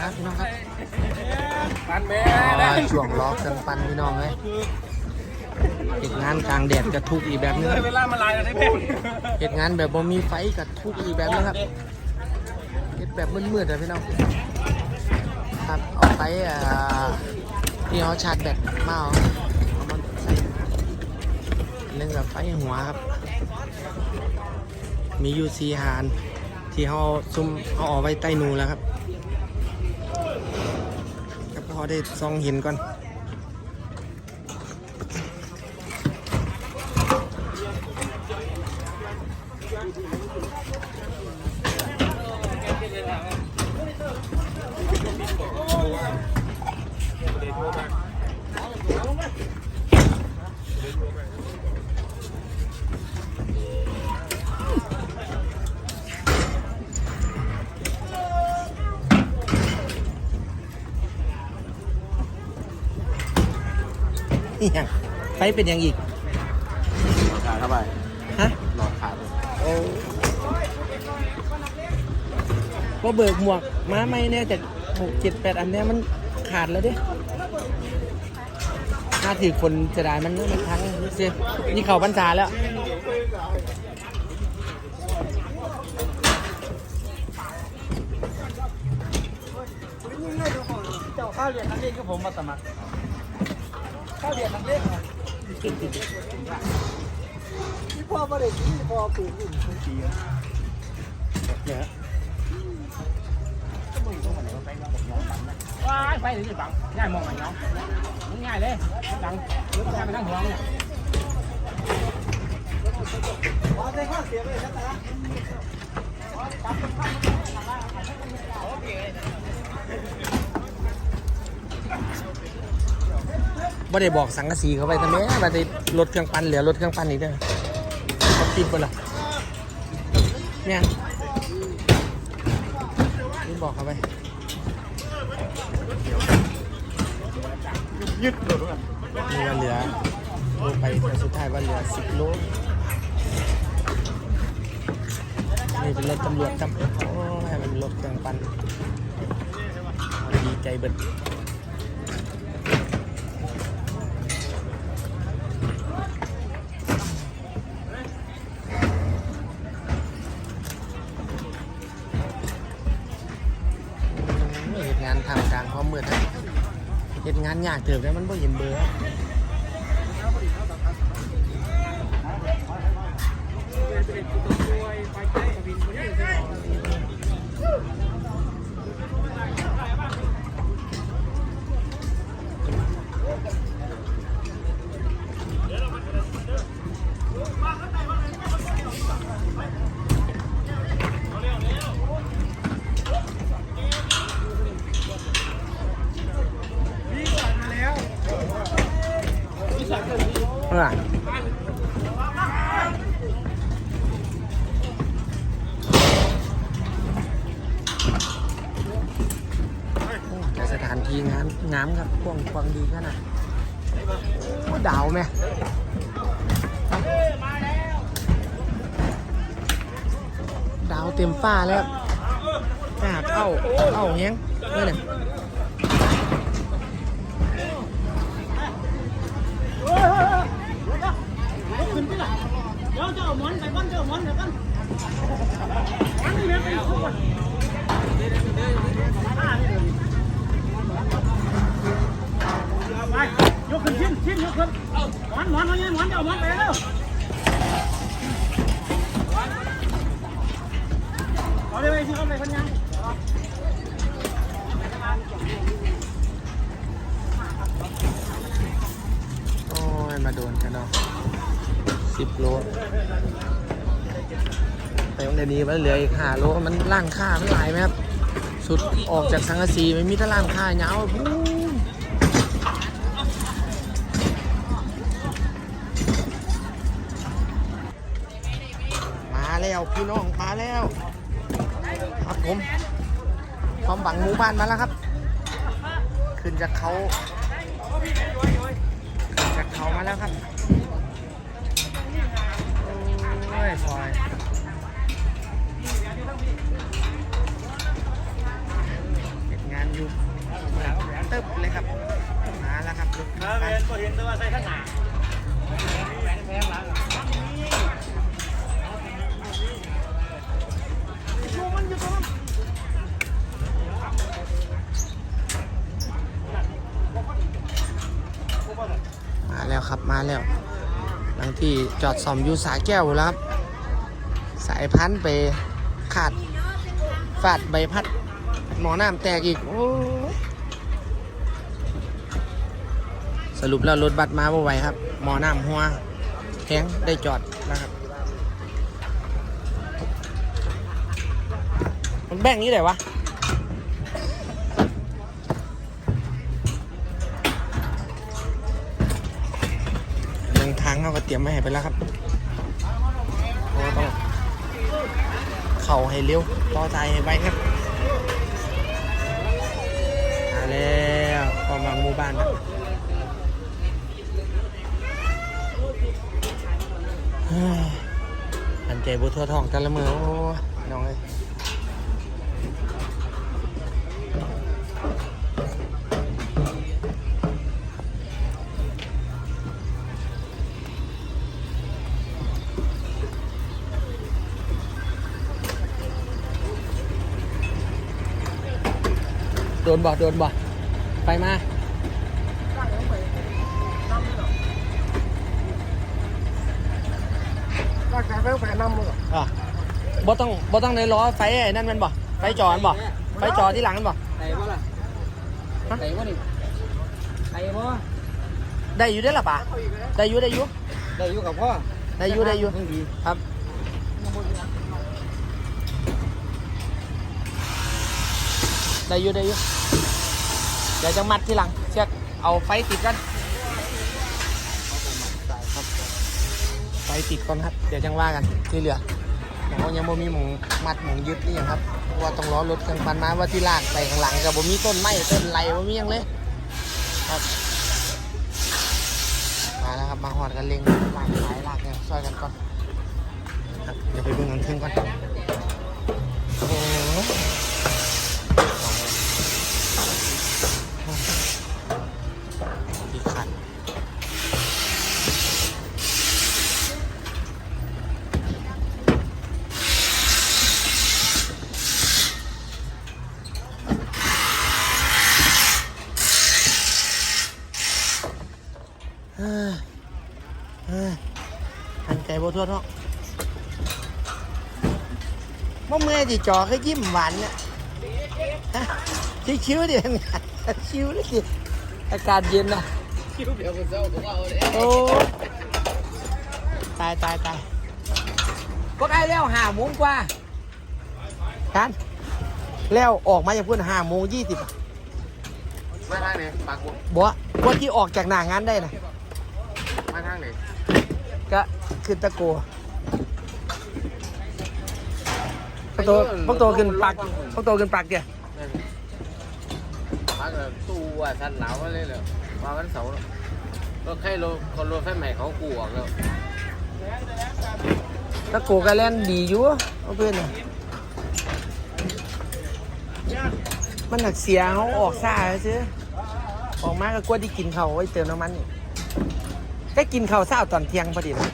ครับพี่น้องครับปันแม่อ๋อช่วงล้อเครื่องปั่นพี่น้องเลยเหตุงานกลางแดดกระทุกอีกแบบนึงครับเวลามาลายอะไรเพ่งเหตุงานแบบบ่มีไฟกระทุกอีกแบบนึงครับเหตุแบบมืดๆเลยพี่น้องครับเอาไปอ่าที่เขาชาร์จแบตมาเอาเอามาใส่เรื่องกับไฟหัวครับ มียูซีหานที่เขาซุ่มเขาเอาไว้ใต้นูแล้วครับก็พ อได้ซองหินก่อน นี่ยังไฟเป็นยังอีกขาเข้าไปฮะหลอดขาดโอ้ว่าเบิกหมวกม้าไม่เนี่ยจากหกเจ็ดแปดอันเนี้ยมันขาดแล้วเดิถ้าถือคนจะได้มันมันทั้งนี่สินี่เขาบรรษาแล้วเจ้าข้าวเรียนนักเรียนก็ผมมาสมัคร ข้าวเรียนนักเรียนที่พ่อมาเด็กที่พ่อปลูกอยู่ทุกปีเนี่ยว้ายไปหรือจะบังง่ายมองไหนเนาะง่ายเลยดังรถไปทั้งหัวเนี่ยบ่ได้ ม่ได้บอกสังกะสีเขาไปทำไมบ่ได้รถเครื่องปั่นเหลือรถเครื่องปั่นอีกเด้อเขาปิดบ่ล่ะเนี่ยนี่บอกเขาไปยึดเลยด้วยนี่ว่าเหลือโลไปแต่สุดท้ายว่าเหลือสิบโลนี่เป็นรถตำรวจครับโอ้ให้มันรถเครื่องปั่นดีใจเบิด งานยากเถิบแล้วมันบ่เห็นเบอร์ งามงามครับกว้างกว้างดีขนาดโอ้ดาวไหมดาวเต็มฟ้าแล้วหน้าเข้าเข้าเฮียงนี่เนี่ยเดี๋ยวเจ้าหมอนไปก้อนเจ้าหมอนไปก้อนไป ชิ้นชิ้นยกขึ้นหมอนหมอนหมอนหมอนเจ้าหมอนไปแล้วเอาเลยไปสิเอาเลยพันยังโอ้ยมาโดนกันเนาะสิบโลแต่วันเดี๋ยวนี้มันเหลืออีกห้าโลมันล่างค่าไม่หลายไหมครับ สุดออกจากสังกะสีไม่มีแต่ล่างค่าเงาพู แล้วพี่น้องมาแล้ว ครับผมความหวังหมู่บ้านมาแล้วครับ ขึ้นจากเขาจากเขามาแล้วครับโอ้ยฟอยเก็บงานอยู่เติบเลยครับมาแล้วครับรถมาเวนก็เห็นแต่ว่าใส่ข้างหน้า แล้วครับมาแล้วหลังที่จอดซ่อมอยู่สาแก้วแล้วครับ สายพันธุ์ไปขาดฟาดใบพัดหมอน้ำแตกอีก โอ้สรุปแล้วรถบัสมาบ่ไหวครับ หมอน้ำหัวแข็งได้จอดแล้วครับมันแบ่งนี้ไหนวะ ตรียมไว้ให้ไปแล้วครับเพราะว่าต้องเข่าให้เร็วต่อใจให้ไวครับมาแล้วความหวังหมู่บ้านครับอันใจบุทั่วท้องแต่ละมือโอ้น้องเอ้ย โดนบ่โดนบ่ไปมาก็ขายไปแผ่นน้ำมืออะบ่ต้องบ่ต้องในล้อไฟไอ้นั่นแมันบ่ไฟจอมันบ่ไฟจอที่หลังมันบ่ไก่บ่ล่ะไก่บ่นี่ไก่บ่ได้อยู่ได้อล่ะป่ะได้อยู่ได้อยู่ได้อยู่กับพ่อได้อยู่ได้อยู่ดีครับ ได้อยู่ได้อยู่เดี๋ยวจะมัดที่หลัง เชือกเอาไฟติดกันไฟติดก่อนครับ เดี๋ยวจังว่ากันที่เหลือเรายังบ่มีหมงมัดหมงยึดนี่อย่างครับเพราะว่าต้องล้อรถกันปันมาว่าที่ลากไปข้างหลังกับบ่มีต้นไม้ต้นไรบ่มีหยังเลยครับมาแล้วครับมาหอดกันเล็งลากสายลากเนี่ยช่วยกันก่อนครับเดี๋ยวไปเบิ่งกันเครื่งก่อนโอ้โหอีกคันเฮ้ยเฮ้ย หันใจบ่ทั่วท้องบ่เมื่อยจิจอก็ยิ้มหวานเนี่ยฮะชิวๆดิชิวเลยสิอากาศเย็นนะคิ้วเดี๋ยวมันเจ้าก็เอาเลยโอ้ตายตายตายก็ได้แล้วห้าโมงกว่ากันแล้วออกมาจากพุ่นห้าโมงยี่สิบมาทางไหนปากบุบัวบัวที่ออกจากหน้างานได้นะมาทาง ไหนก็ขึ้นตะโกพวกโตพวกโตขึ้นปากพวกโตขึ้นปากเดียวปากตู้ว่าท่านหนาวมาเลยเหรอมาวันเสาร์รถใครรถคนรถไฟใหม่เขากูออกแล้วตะโกก็เล่นดีอยู่เอาเพื่อนน่ะมันหนักเสียเขาออกซ่าซื้อออกมาก็กลัวที่กินเขาวไว้เติมน้ำมันนี่ แค่กินข้าวเช้าตอนเที่ยงพอดีเลย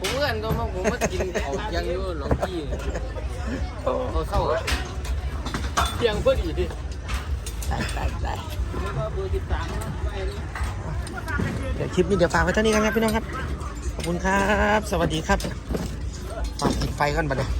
ผมเพื่อนก็มาผมมากินเขาเที่ยงอยู่หลงพี่เขาเข้าเที่ยงพอดีตายตายตายเบอร์สิบสามเดี๋ยวคลิปนี้เดี๋ยวฝากไว้เท่านี้กันครับพี่น้องครับ ขอบคุณครับ สวัสดีครับฝากปิดไฟก่อนบัดเดี๋ยว